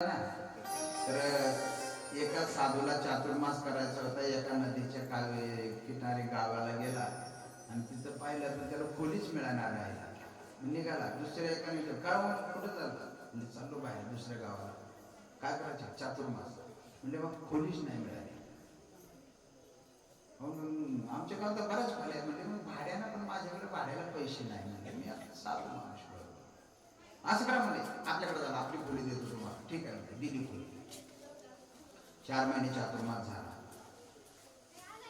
तर एका साधूला चातुर्मास करायचा होता. एका नदीच्या कावे किनारी गावाला गेला. आणि तिथं पाहिलं तर त्याला खोलीच मिळणार आहे. निघाला. दुसऱ्या एका मित्र का कुठं चालला? म्हणजे चाललो बाहेर दुसऱ्या गावाला. काय करायचं? चातुर्मास. म्हणजे मग खोलीच नाही मिळाली. हो, मग आमच्या गावात तर बऱ्याच खोल्या म्हणजे मग भाड्यानं पण माझ्याकडे भाड्याला पैसे नाही. म्हणजे मी आता साधू माणूस असं करा म्हणजे आपल्याकडे झालं आपली खोली देतो. ठीक आहे दिली खोली चार महिने चातुर्मास झाला.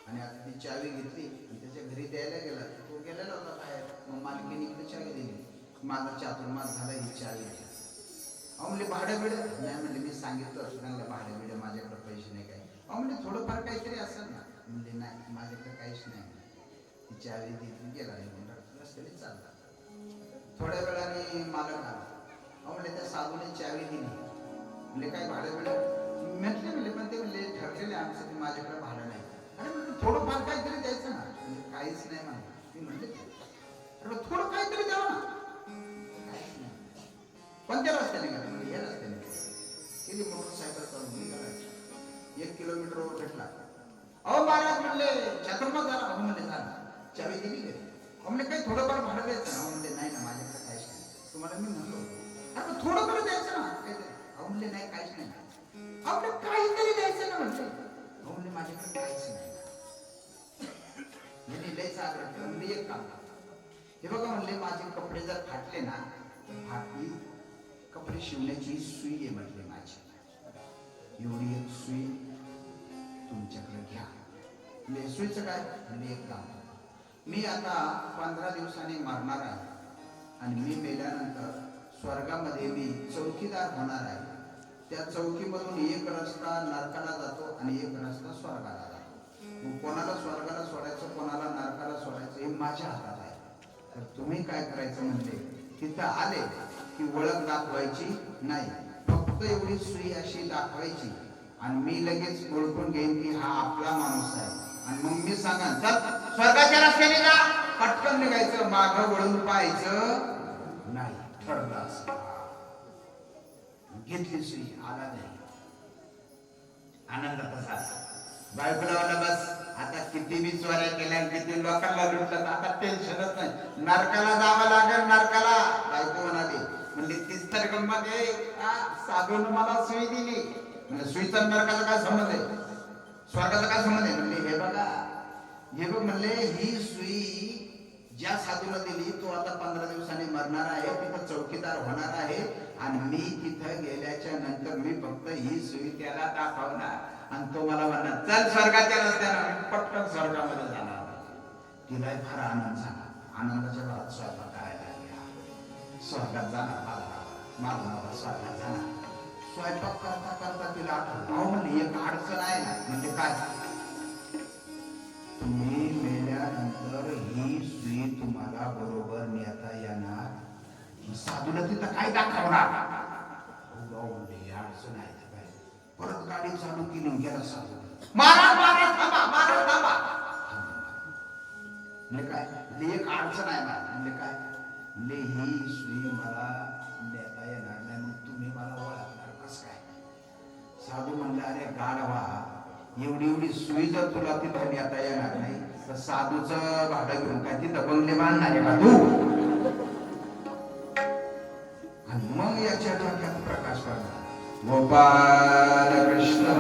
आणि आता ती चावी घेतली आणि त्याच्या घरी द्यायला गेला. तो गेलेला होता बाहेर. मग मालकीने इकडे चावी दिली. माझा चातुर्मास झाला ही चावी घ्या अहो म्हणजे भाडं बिडं नाही म्हणजे मी सांगितलं असं त्यांना भाडं बिडं माझ्याकडे पैसे नाही काही. अहो म्हणजे थोडंफार काहीतरी असेल ना. म्हणजे नाही माझ्याकडे काहीच नाही. ती चावी दिली गेला. रस्त्याने चालला. थोड्या वेळाने मालक आला. अहो म्हणजे त्या साधूने चावी दिली. म्हणजे काय भाडं बिडं म्हटले म्हणले पण ते म्हणले ठरलेले आमचं ते माझ्याकडे भाडं नाही. अरे म्हणजे थोडंफार काहीतरी द्यायचं ना. म्हणजे काहीच नाही म्हणा मी म्हणले अरे थोडं काहीतरी द्यावं ना. काहीच नाही. कोणत्या रस्त्याने करा म्हणजे या रस्त्याने किती मोटरसायकल चालून निघाला एक किलोमीटरवर भेटला अहो महाराज म्हणले चातुर्मास झाला. म्हणले झाला. चावी दिली म्हणले काही थोडं अहो काहीतरी द्यायचं ना म्हणते अहो माझ्याकडे काहीच नाही म्हणजे लयच आग्रह केला एक काम हे बघा म्हणले माझे कपडे जर फाटले ना तर फाटली कपडे शिवण्याची सुई आहे म्हटले माझी. एवढी एक सुई तुमच्याकडे घ्या. म्हणजे सुईचं काय? म्हणजे एक काम मी आता पंधरा दिवसांनी मरणार आहे. आणि मी मेल्यानंतर स्वर्गामध्ये मी चौकीदार होणार आहे. त्या चौकीमधून एक रस्ता नरकाला जातो आणि एक रस्ता स्वर्गाला जातो. मग कोणाला स्वर्गाला सोडायचं कोणाला नरकाला सोडायचं हे माझ्या हातात आहे. तर तुम्ही काय करायचं म्हणजे तिथं आले की ओळख दाखवायची नाही. फक्त एवढी सुई अशी दाखवायची. आणि मी लगेच ओळखून घेईन की हा आपला माणूस आहे. आणि मग मी सांगा स्वर्गाच्या रस्त्याने पटकन निघायचं माग वळून पाहायचं नाही. ठरलं असं. घेतली सुई आला नाही आनंद तसा बायकोला बस आता किती मी चोऱ्या केल्या किती लोकांना लुटलं आता टेन्शनच नाही. नरकाला जावं लागेल नरकाला. बायको म्हणाली म्हणजे तीच तर गंमत आहे साधून मला सुई दिली. म्हणजे सुईचा नरकाचा काय संबंध आहे? स्वर्गाचा काय संबंध आहे? म्हणले हे बघा हे बघ म्हणले ही सुई ज्या साधूला दिली तो आता पंधरा दिवस करणार आहे तिथं चौकीदार होणार आहे आणि मी तिथं गेल्याच्यानंतर मी फक्त ही सुई त्याला दाखवणार. आणि तो मला म्हणणार चल स्वर्गाच्या रस्त्याला मी पटकन स्वर्गामध्ये जाणार. तिला फार आनंद झाला. आनंदाच्या भरात स्वयंपाक करायला लागला. स्वर्गात जाणार मला माझा नवरा स्वर्गात जाणार. स्वयंपाक करता करता तिला आठवलं. अहो म्हणजे एक अडचण आहे ना. म्हणजे काय? तुम्ही मेल्यानंतर ही सुई तुम्हाला बरोबर नेता या साधूला तिथं काय दाखवणार? अडचण आहे परत गाडी चालू केली गेला साधू. महाराज महाराज थांबा महाराज थांबा. म्हणजे काय? म्हणजे एक अडचण आहे मला म्हणजे काय? म्हणजे ही सुई मला नेता येणार नाही मग तुम्ही मला ओळखणार कस काय? साधू म्हणले अरे गाडवा एवढी एवढी सुई जर तुला तिथं नेता येणार नाही तर साधूचं भाडं घेऊन काय तिथं बंगले बांधणार आहे का तू? mengjadakan prakasa. Gopala Krishna